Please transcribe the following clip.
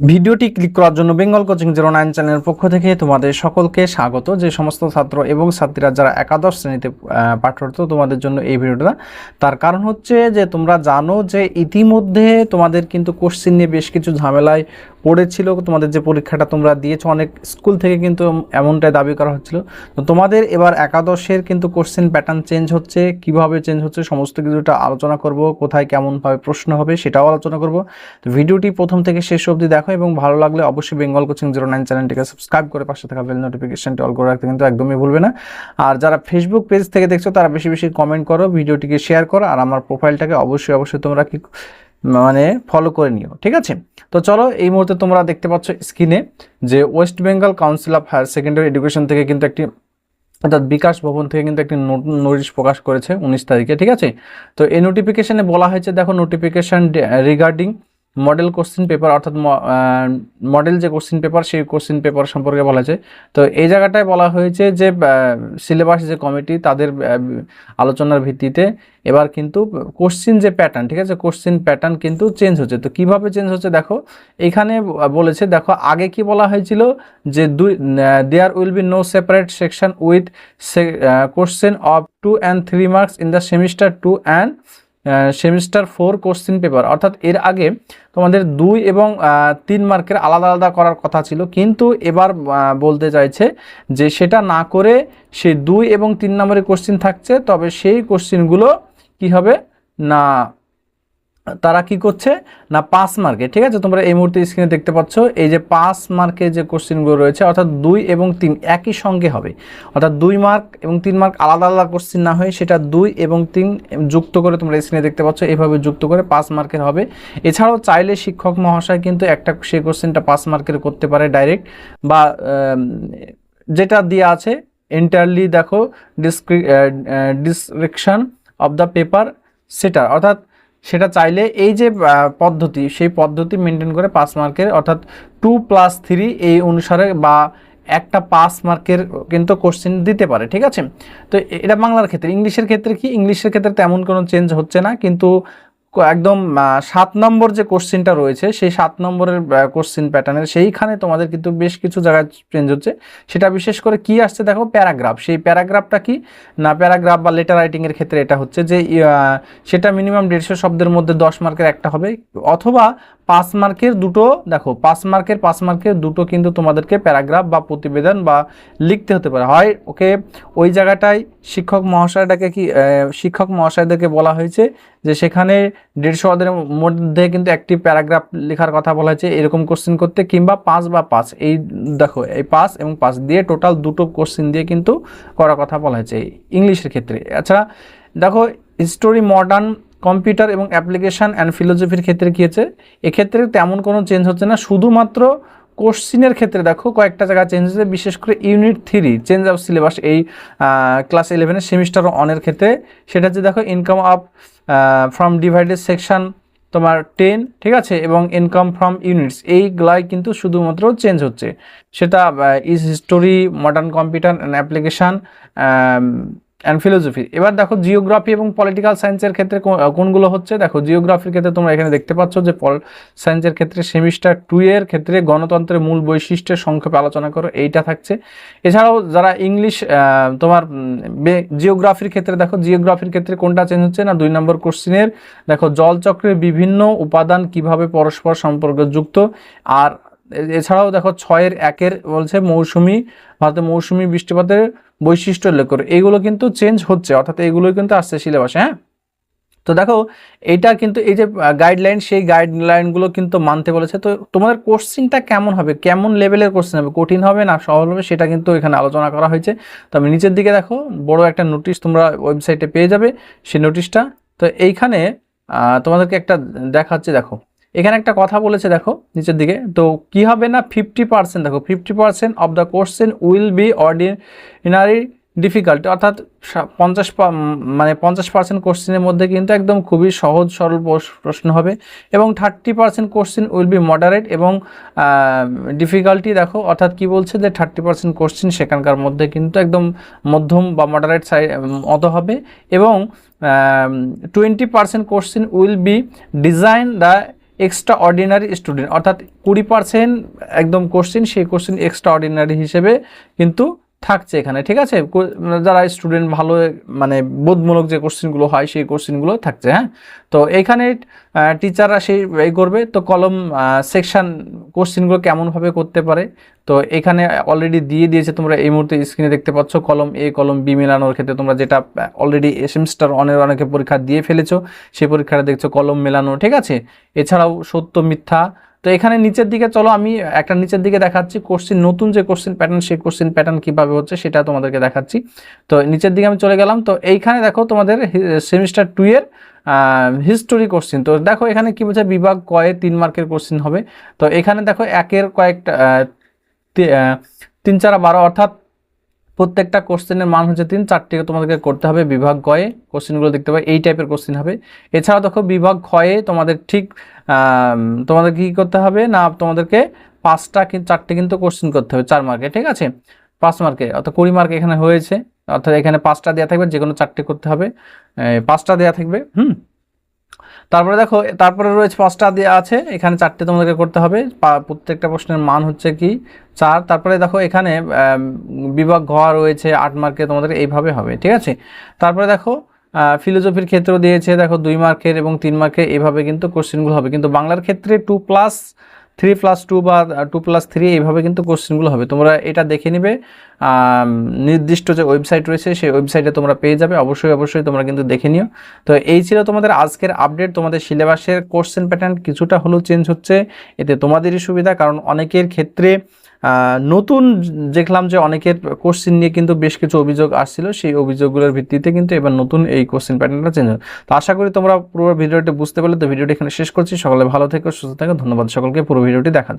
ভিডিওটি ক্লিক করার জন্য বেঙ্গল কোচিং জিরো নাইন চ্যানেলের পক্ষ থেকে তোমাদের সকলকে স্বাগত। যে সমস্ত ছাত্র এবং ছাত্রীরা যারা একাদশ শ্রেণীতে পাঠরত তোমাদের জন্য এই ভিডিওটা। তার কারণ হচ্ছে যে তোমরা জানো যে ইতিমধ্যে তোমাদের কিন্তু কোশ্চিন নিয়ে বেশ কিছু ঝামেলায় পড়েছিল। তোমাদের যে পরীক্ষাটা তোমরা দিয়েছ, অনেক স্কুল থেকে কিন্তু এমনটাই দাবি করা হচ্ছিল। তো তোমাদের এবার একাদশের কিন্তু কোশ্চেন প্যাটার্ন চেঞ্জ হচ্ছে, কীভাবে চেঞ্জ হচ্ছে সমস্ত কিছুটা আলোচনা করব, কোথায় কেমনভাবে প্রশ্ন হবে সেটাও আলোচনা করব। তো ভিডিওটি প্রথম থেকে শেষ অবধি দেখো। এবং ভালো লাগলে অবশ্যই বেঙ্গল কোচিং জিরো নাইন চ্যানেলটিকে সাবস্ক্রাইব করে পাশে থাকা বেল নোটিফিকেশনটি অল করে রাখতে কিন্তু একদমই ভুলবে না। আর যারা ফেসবুক পেজ থেকে দেখছ, তারা বেশি বেশি কমেন্ট করো, ভিডিওটিকে শেয়ার করো, আর আমার প্রোফাইলটাকে অবশ্যই অবশ্যই তোমরা কি মানে ফলো করে নিও, ঠিক আছে? তো চলো, এই মুহূর্তে তোমরা দেখতে পাচ্ছ স্ক্রিনে যে West Bengal Council of Higher Secondary Education থেকে কিন্তু একটি অর্থাৎ বিকাশ ভবন থেকে কিন্তু একটি নতুন নোটিশ প্রকাশ করেছে উনিশ তারিখে, ঠিক আছে? তো এই নোটিফিকেশনে বলা হয়েছে, দেখো notification regarding model question paper অর্থাৎ মডেল যে কোশ্চিন পেপার সেই কোশ্চিন পেপার সম্পর্কে বলা হয়েছে তো এই জায়গাটায় বলা হয়েছে যে সিলেবাস যে কমিটি তাদের আলোচনার ভিত্তিতে এবার কিন্তু কোশ্চিন যে প্যাটার্ন ঠিক আছে? কোশ্চিন প্যাটার্ন কিন্তু চেঞ্জ হচ্ছে। তো কীভাবে চেঞ্জ হচ্ছে দেখো, এখানে বলেছে, দেখো, আগে কি বলা হয়েছিল যে দুই there will be no separate section with question of two and three marks in the semester two and semester four question paper অর্থাৎ এর আগে তোমাদের দুই এবং তিন মার্কের আলাদা আলাদা করার কথা ছিল। কিন্তু এবার বলতে চাইছে যে সেটা না করে সেই দুই এবং তিন নম্বরের কোশ্চিন থাকছে, তবে সেই কোশ্চিনগুলো কি হবে? না। তারা কি করছে? না, পাঁচ মার্কে ঠিক আছে? তোমরা এই মুহূর্তে স্ক্রিনে দেখতে পাচ্ছ, এই যে পাঁচ মার্কে যে কোশ্চেনগুলো রয়েছে, অর্থাৎ দুই এবং তিন একই সঙ্গে হবে। অর্থাৎ দুই মার্ক এবং তিন মার্ক আলাদা আলাদা কোশ্চেন না হয়ে সেটা দুই এবং তিন যুক্ত করে তোমরা স্ক্রিনে দেখতে পাচ্ছ, এইভাবে যুক্ত করে পাঁচ মার্কের হবে। এছাড়াও চাইলে শিক্ষক মহাশয় কিন্তু একটা সেই কোশ্চেনটা পাঁচ মার্কের করতে পারে ডাইরেক্ট বা যেটা দেওয়া আছে এন্টারলি দেখো ডিসক্রিপশন অফ দ্য পেপার সেটা অর্থাৎ সেটা চাইলে এই যে পদ্ধতি, সেই পদ্ধতি মেনটেন করে পাঁচ মার্কের, অর্থাৎ টু প্লাস থ্রি এই অনুসারে বা একটা পাস মার্কের কিন্তু কোশ্চেন দিতে পারে, ঠিক আছে? তো এটা বাংলার ক্ষেত্রে, ইংলিশের ক্ষেত্রে কি? ইংলিশের ক্ষেত্রে তেমন কোনো চেঞ্জ হচ্ছে না, কিন্তু একদম সাত নম্বর যে কোশ্চিনটা রয়েছে, সেই সাত নম্বরের কোশ্চিন প্যাটার্নের সেইখানে তোমাদের কিন্তু বেশ কিছু জায়গায় চেঞ্জ হচ্ছে। সেটা বিশেষ করে কি আসছে দেখো প্যারাগ্রাফ সেই প্যারাগ্রাফটা কি? না প্যারাগ্রাফ বা লেটার রাইটিংয়ের ক্ষেত্রে এটা হচ্ছে যে সেটা মিনিমাম দেড়শো শব্দের মধ্যে দশ মার্কের একটা হবে, অথবা পাঁচ মার্কের দুটো, দেখো, পাঁচ মার্কের পাঁচ মার্কের দুটো কিন্তু তোমাদেরকে প্যারাগ্রাফ বা প্রতিবেদন বা লিখতে হতে পারে। হয়, ওকে, ওই জায়গাটায় শিক্ষক মহাশয়টাকে কি শিক্ষক মহাশয়দেরকে বলা হয়েছে যে সেখানে দেড়শো ওদের মধ্যে কিন্তু একটি প্যারাগ্রাফ লেখার কথা বলা হয়েছে, এরকম কোশ্চেন করতে কিংবা পাঁচ বা পাঁচ, এই দেখো, এই পাঁচ এবং পাঁচ দিয়ে টোটাল দুটো কোশ্চেন দিয়ে কিন্তু করার কথা বলা হয়েছে ইংলিশের ক্ষেত্রে। আচ্ছা দেখো হিস্টোরি মডার্ন কম্পিউটার এবং অ্যাপ্লিকেশন অ্যান্ড ফিলোসফির ক্ষেত্রে কী হচ্ছে এক্ষেত্রে তেমন কোনো চেঞ্জ হচ্ছে না। শুধুমাত্র কোশ্চিনের ক্ষেত্রে দেখো, কয়েকটা জায়গা চেঞ্জ হচ্ছে বিশেষ করে unit three change of syllabus এই ক্লাস ইলেভেনের সেমিস্টার অনের ক্ষেত্রে। সেটা হচ্ছে দেখো income of from divided section তোমার টেন ঠিক আছে? এবং ইনকাম ফ্রম ইউনিটস এইগুলাই কিন্তু শুধুমাত্র চেঞ্জ হচ্ছে। সেটা is history modern computer and application and philosophy এবার দেখো জিওগ্রাফি এবং পলিটিক্যাল সায়েন্সের ক্ষেত্রে কোনগুলো হচ্ছে? দেখো জিওগ্রাফির ক্ষেত্রে তোমরা এখানে দেখতে পাচ্ছ যে পল সায়েন্সের ক্ষেত্রে সেমিস্টার টু এর ক্ষেত্রে গণতন্ত্রের মূল বৈশিষ্ট্যের সংক্ষেপে আলোচনা করো, এইটা থাকছে। এছাড়াও যারা ইংলিশ তোমার জিওগ্রাফির ক্ষেত্রে দেখো জিওগ্রাফির ক্ষেত্রে কোনটা চেঞ্জ হচ্ছে না? দুই নম্বর কোশ্চিনের দেখো জলচক্রের বিভিন্ন উপাদান কীভাবে পরস্পর সম্পর্কযুক্ত আর এছাড়াও দেখো ছয়ের একের বলছে মৌসুমি, ভারতে মৌসুমি বৃষ্টিপাতের বৈশিষ্ট্য উল্লেখ করে। এইগুলো কিন্তু চেঞ্জ হচ্ছে, অর্থাৎ এইগুলোই কিন্তু আসছে সিলেবাসে হ্যাঁ? তো দেখো, এটা কিন্তু এই যে গাইডলাইন সেই গাইডলাইনগুলো কিন্তু মানতে বলেছে। তো তোমাদের কোশ্চিনটা কেমন হবে? কেমন লেভেলের কোশ্চেন হবে? কঠিন হবে না সহজ হবে? সেটা কিন্তু এখানে আলোচনা করা হয়েছে। তো আমি নিচের দিকে দেখো, বড় একটা নোটিশ তোমরা ওয়েবসাইটে পেয়ে যাবে সেই নোটিশটা তো এইখানে তোমাদেরকে একটা দেখাচ্ছে, দেখো। এখানে একটা কথা বলেছে, দেখো, নিচের দিকে। তো কি হবে না ফিফটি পার্সেন্ট দেখো fifty percent of the question will be ordinary difficult অর্থাৎ পঞ্চাশ মানে পঞ্চাশ পার্সেন্ট কোশ্চেনের মধ্যে কিন্তু একদম খুবই সহজ, সরল প্রশ- প্রশ্ন হবে এবং thirty percent question will be moderate এবং ডিফিকাল্টি দেখো, অর্থাৎ কি বলছে যে থার্টি পার্সেন্ট কোশ্চেন সেখানকার মধ্যে কিন্তু একদম মধ্যম বা মডারেট সাই মতো হবে এবং twenty percent question will be design the extra ordinary student অর্থাৎ কুড়ি পার্সেন্ট একদম কোশ্চিন সেই কোশ্চিন এক্সট্রা অর্ডিনারি হিসেবে কিন্তু থাকছে এখানে, ঠিক আছে? যারা স্টুডেন্ট ভালো মানে বোধমূলক যে কোশ্চিনগুলো হয়, সেই কোশ্চিনগুলো থাকছে হ্যাঁ? তো এইখানে টিচাররা সেই এই করবে। তো কলম সেকশন কোশ্চিনগুলো কেমনভাবে করতে পারে? তো এখানে অলরেডি দিয়ে দিয়েছে তোমরা এই মুহূর্তে স্ক্রিনে দেখতে পাচ্ছ কলম এ কলম বি মেলানোর ক্ষেত্রে তোমরা যেটা অলরেডি সেমিস্টার অনেক অনেকে পরীক্ষা দিয়ে ফেলেছো, সেই পরীক্ষাটা দেখছ কলম মেলানো, ঠিক আছে? এছাড়াও সত্য মিথ্যা তো এখানে নিচের দিকে চলো, আমি একটা নিচের দিকে দেখাচ্ছি। কোশ্চিন নতুন যে কোশ্চিন প্যাটার্ন সেই কোশ্চিন প্যাটার্ন কীভাবে হচ্ছে সেটা তোমাদেরকে দেখাচ্ছি। তো নিচের দিকে আমি চলে গেলাম। তো এইখানে দেখো তোমাদের সেমিস্টার টু এর হিস্টোরি কোশ্চিন তো দেখো এখানে কি বলছে, বিভাগ কয়ে তিন মার্কের কোশ্চিন হবে। তো এখানে দেখো একের কয়েকটা তিন চার বারো, অর্থাৎ প্রত্যেকটা কোশ্চেনের মান হচ্ছে তিন চারটে তোমাদেরকে করতে হবে বিভাগ গয়ে। কোশ্চেনগুলো দেখতে পাবে, এই টাইপের কোশ্চেন হবে। এছাড়া দেখো, বিভাগ ক্ষয়ে তোমাদের ঠিক তোমাদের কি করতে হবে না, তোমাদেরকে পাঁচটা চারটে কিন্তু কোশ্চেন করতে হবে, চার মার্কে, ঠিক আছে? পাঁচ মার্কে, অর্থাৎ কুড়ি মার্কে এখানে হয়েছে, অর্থাৎ এখানে পাঁচটা দেওয়া থাকবে যে কোনো চারটে করতে হবে। পাঁচটা দেওয়া থাকবে, হুম? তারপরে দেখো, তারপরে রয়েছে পাঁচটা দেওয়া আছে, এখানে চারটে তোমাদেরকে করতে হবে। প্রত্যেকটা প্রশ্নের মান হচ্ছে কি? চার, তারপরে দেখো এখানে বিভাগ ঘ রয়েছে, আট মার্কে তোমাদের এইভাবে হবে, ঠিক আছে? তারপরে দেখো ফিলোজফির ক্ষেত্রেও দিয়েছে, দেখো দুই মার্কের এবং তিন মার্কের এভাবে কিন্তু কোশ্চেনগুলো হবে। কিন্তু বাংলার ক্ষেত্রে two plus three plus two বা টু প্লাস থ্রি এইভাবে কিন্তু কোশ্চেনগুলো হবে। তোমরা এটা দেখে নিবে। নির্দিষ্ট যে ওয়েবসাইট রয়েছে, সেই ওয়েবসাইটে তোমরা পেয়ে যাবে। অবশ্যই অবশ্যই তোমরা কিন্তু দেখে নিও। তো এই ছিল তোমাদের আজকের আপডেট তোমাদের সিলেবাসের কোশ্চেন প্যাটার্ন কিছুটা হলেও চেঞ্জ হচ্ছে। এতে তোমাদেরই সুবিধা, কারণ অনেকের ক্ষেত্রে নতুন দেখলাম যে অনেকের কোশ্চিন নিয়ে কিন্তু বেশ কিছু অভিযোগ আসছিল। সেই অভিযোগগুলোর ভিত্তিতে কিন্তু এবার নতুন এই কোশ্চিন প্যাটার্নটা চেঞ্জ হবে তো আশা করি তোমরা পুরো ভিডিওটি বুঝতে পারলে। তো ভিডিওটি এখানে শেষ করছি। সকলে ভালো থেকো, সুস্থ থাকো। ধন্যবাদ সকলকে। পুরো ভিডিওটি দেখার